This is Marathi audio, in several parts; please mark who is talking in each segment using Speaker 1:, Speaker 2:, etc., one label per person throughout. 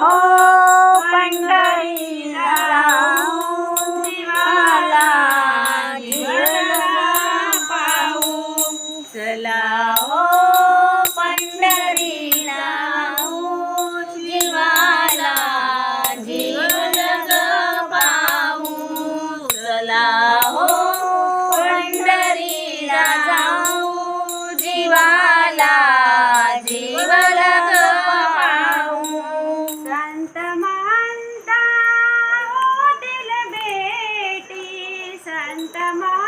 Speaker 1: हो पंढरीला दिवाला पाहू चला हो पंढरीला दिवाला जीवन पाहू चला Sita Maa.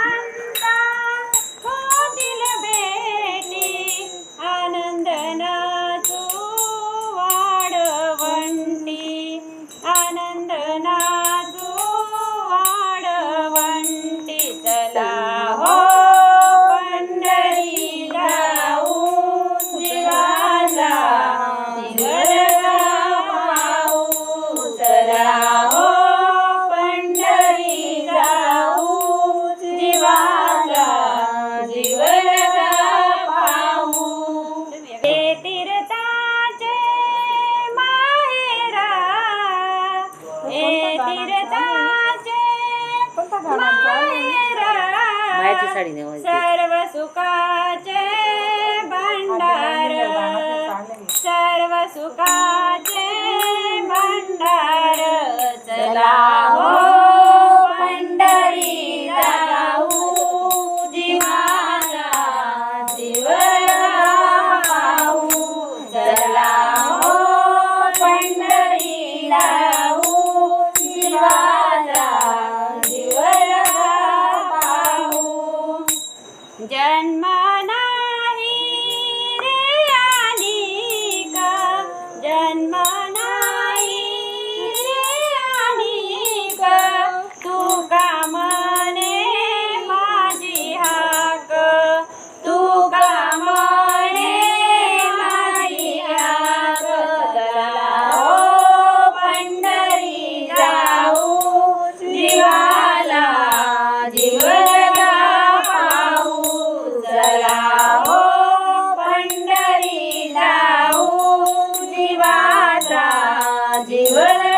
Speaker 2: सर्व सुखाचे भंडार. सर्व सुखाचे भंडार. चला हो पंढरी जाऊ जीवाला जीव Denmark. Voilà.